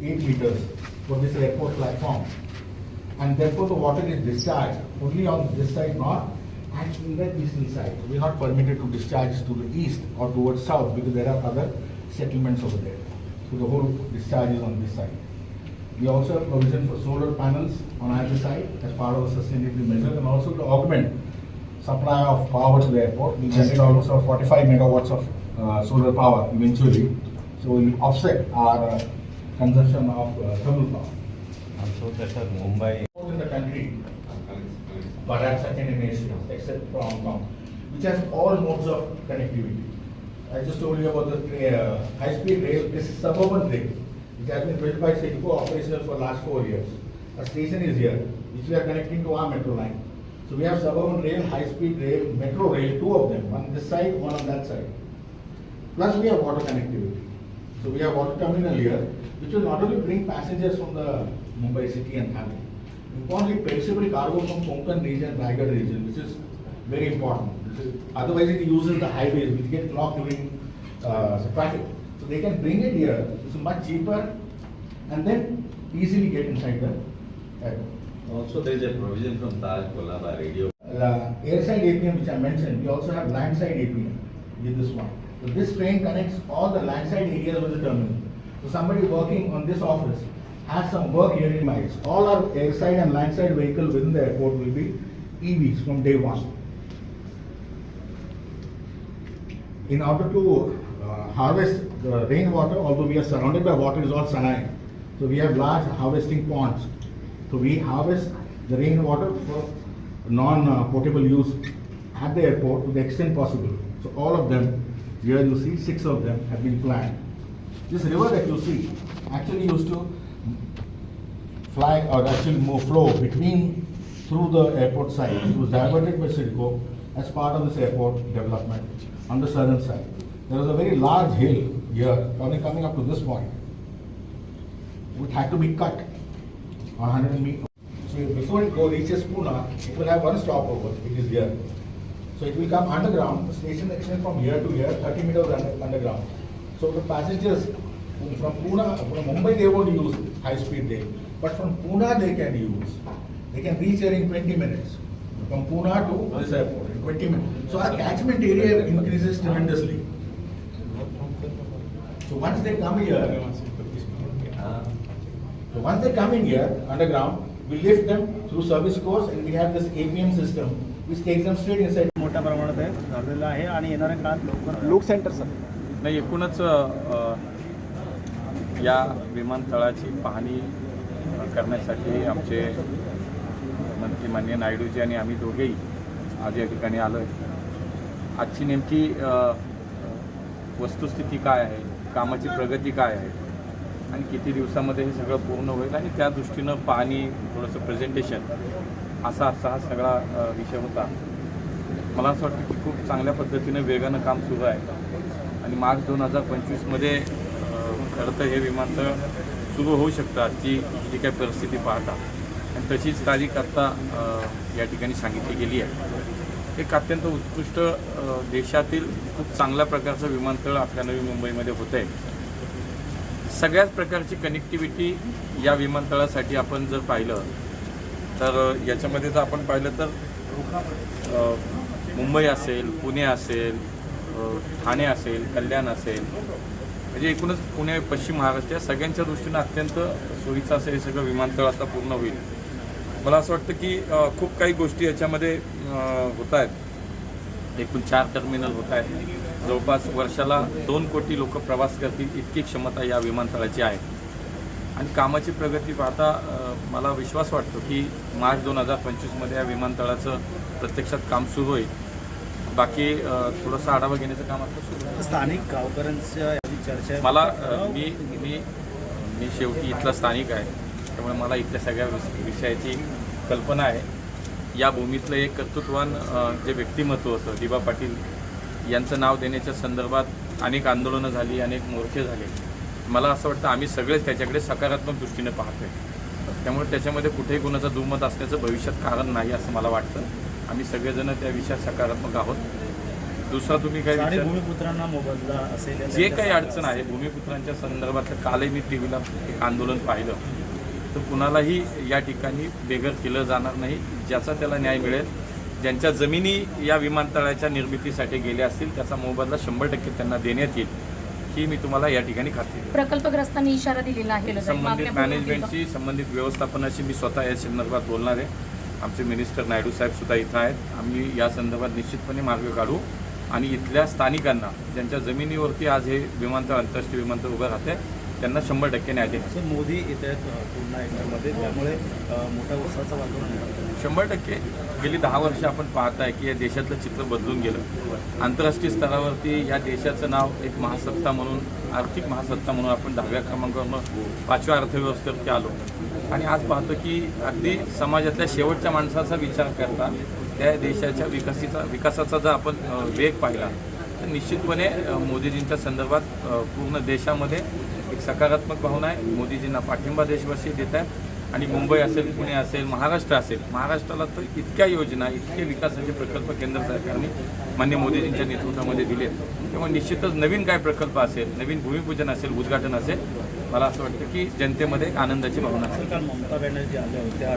8 meters for this airport platform. And therefore the water is discharged only on this side north and in the eastern side. We are not permitted to discharge to the east or towards south because there are other settlements over there. So the whole discharge is on this side. We also have provision for solar panels on either side as part of the sustainability measure and also to augment supply of power to the airport. We generate almost 45 megawatts of uh, solar power eventually. So we offset our uh, consumption of uh, thermal power. Also, that are Mumbai. In the country, but at second nation, except from Hong Kong, which has all modes of connectivity. I just told you about the uh, high-speed rail. This is suburban rail, which has been built by Sedco operational for last four years. A station is here, which we are connecting to our metro line. So we have suburban rail, high-speed rail, metro rail, two of them, one on this side, one on that side. Plus we have water connectivity. So we have water terminal here, which will not only bring passengers from the Mumbai city and Thane, importantly perishable cargo from Konkan region, Raigad region, which is very important. Otherwise it uses the highways, which get blocked during uh, traffic. So they can bring it here, it's much cheaper, and then easily get inside the airport. Also, there is a provision from Taj Kolaba radio. uh, airside APM which I mentioned, we also have landside APM with this one. So this train connects all the landside areas with the terminal. So somebody working on this office has some work here in mind. All our airside and landside vehicle within the airport will be EVs from day one. In order to uh, harvest the rainwater, although we are surrounded by water, is all saline. So we have large harvesting ponds. So we harvest the rainwater for non-potable use at the airport to the extent possible. So all of them, here you see six of them have been planned. This river that you see actually used to fly or actually move flow between through the airport side. It was diverted by Sidco as part of this airport development on the southern side. There was a very large hill here coming coming up to this point, which had to be cut 100 meters. So before it go reaches Pune, it will have one stopover, it is here. So it will come underground, the station extends from here to here, 30 meters under, underground. So the passengers from Pune, from Mumbai, they won't use high speed rail, but from Pune they can use. They can reach here in 20 minutes, from Pune to this airport in 20 minutes. So our catchment area increases tremendously. So once they come here, so once they come in here, underground, we lift them through service course and we have this APM system मोठ्या प्रमाणात आहे झालेलं आहे आणि येणाऱ्या काळात लवकर लोक सेंटर सर नाही एकूणच या विमानतळाची पाहणी करण्यासाठी आमचे मंत्री मान्य नायडूजी आणि आम्ही दोघेही आज या ठिकाणी आलो आहे आजची नेमकी वस्तुस्थिती काय आहे कामाची प्रगती काय आहे आणि किती दिवसामध्ये हे सगळं पूर्ण होईल आणि त्या दृष्टीनं पाहणी थोडंसं प्रेझेंटेशन असा असा हा सगळा विषय होता. मला असं वाटतं की खूप चांगल्या पद्धतीनं वेगानं काम सुरू आहे. आणि मार्च दोन हजार पंचवीसमध्ये खरं तर हे विमानतळ सुरू होऊ शकतं आजची जी काही परिस्थिती पाहता. आणि तशीच तारीख आत्ता या ठिकाणी सांगितली गेली आहे. एक अत्यंत उत्कृष्ट देशातील खूप चांगल्या प्रकारचं विमानतळ आपल्या नवी मुंबईमध्ये होतं आहे सगळ्याच प्रकारची कनेक्टिव्हिटी या विमानतळासाठी आपण जर पाहिलं तर याच्यामध्ये जर आपण पाहिलं तर मुंबई असेल पुणे असेल ठाणे असेल कल्याण असेल म्हणजे एकूणच पुणे पश्चिम महाराष्ट्र या सगळ्यांच्या दृष्टीनं अत्यंत सोयीचं असं हे सगळं विमानतळ आता पूर्ण होईल. मला असं वाटतं की खूप काही गोष्टी याच्यामध्ये होत आहेत एकूण चार टर्मिनल होत आहेत जवळपास वर्षाला दोन कोटी लोक प्रवास करतील इतकी क्षमता या विमानतळाची आहे. आणि कामाची प्रगती पाहता मला विश्वास वाटतो की मार्च दोन हजार पंचवीसमध्ये या विमानतळाचं प्रत्यक्षात काम सुरू होईल. बाकी थोडंसं आढावा घेण्याचं काम आता सुरू आहे. स्थानिक गावकऱ्यांच्या याची चर्चा आहे. मला मी मी मी शेवटी इथला स्थानिक आहे. त्यामुळे मला इथल्या सगळ्या विष- विषयाची कल्पना आहे. या भूमीतलं एक कर्तृत्वान जे व्यक्तिमत्व होतं दिबा पाटील यांचं नाव देण्याच्या संदर्भात अनेक आंदोलनं झाली अनेक मोर्चे झाले. मला असं वाटतं आम्ही सगळेच त्याच्याकडे सकारात्मक दृष्टीने पाहतोय. त्यामुळे त्याच्यामध्ये कुठेही कुणाचं दुमत असण्याचं भविष्यात कारण नाही असं मला वाटतं. आम्ही सगळेजण त्या विषयात सकारात्मक आहोत. दुसरा तुम्ही काय भूमिपुत्रांना मोबदला असेल जे काही अडचण आहे भूमिपुत्रांच्या संदर्भातलं कालही मी टी व्हीला एक आंदोलन पाहिलं. तर कुणालाही या ठिकाणी बेघर केलं जाणार नाही ज्याचा त्याला न्याय मिळेल. ज्यांच्या जमिनी या विमानतळाच्या निर्मितीसाठी गेल्या असतील त्याचा मोबदला शंभर टक्के त्यांना देण्यात येईल. ही मी तुम्हाला या ठिकाणी खात्री देतो. प्रकल्पग्रस्तांनी इशारा दिलेला आहे केलं जाईल. संबंधित मागण्या पूर्ण केलं. मॅनेजमेंटची संबंधित व्यवस्थापनाशी मी स्वतः या संदर्भात बोलणार आहे आमचे मिनिस्टर नायडू साहेब सुद्धा इथं आहेत आम्ही या संदर्भात निश्चितपणे मार्ग काढू आणि इथल्या स्थानिकांना ज्यांच्या जमिनीवरती आज हे विमानतळ आंतरराष्ट्रीय विमानतळ उभं राहते त्यांना शंभर टक्के न्याय असं मोदी येत आहेत पुन्हा एकदामध्ये त्यामुळे मोठ्या उत्साहाचं वातावरण शंभर टक्के. गेली दहा वर्ष आपण पाहत आहे की या देशातलं चित्र बदलून गेलं. आंतरराष्ट्रीय स्तरावरती या देशाचं नाव एक महासत्ता म्हणून आर्थिक महासत्ता म्हणून आपण दहाव्या क्रमांकावरून पाचव्या अर्थव्यवस्थेवरती आलो. आणि आज पाहतो की अगदी समाजातल्या शेवटच्या माणसाचा विचार करता त्या देशाच्या विकासीचा विकासाचा जर आपण वेग पाहिला निश्चितपणे मोदीजींच्या संदर्भात पूर्ण देशामध्ये एक सकारात्मक भावना आहे. मोदीजींना पाठिंबा देशवासी देत आहेत. आणि मुंबई असेल पुणे असेल महाराष्ट्र असेल महाराष्ट्राला तर इतक्या योजना इतके विकासाचे प्रकल्प केंद्र सरकारने मान्य मोदीजींच्या नेतृत्वामध्ये दिले त्यामुळे निश्चितच नवीन काय प्रकल्प असेल नवीन भूमिपूजन असेल उद्घाटन असेल मला असं वाटतं की जनतेमध्ये एक आनंदाची भावना असेल ममता बॅनर्जी आल्या होत्या.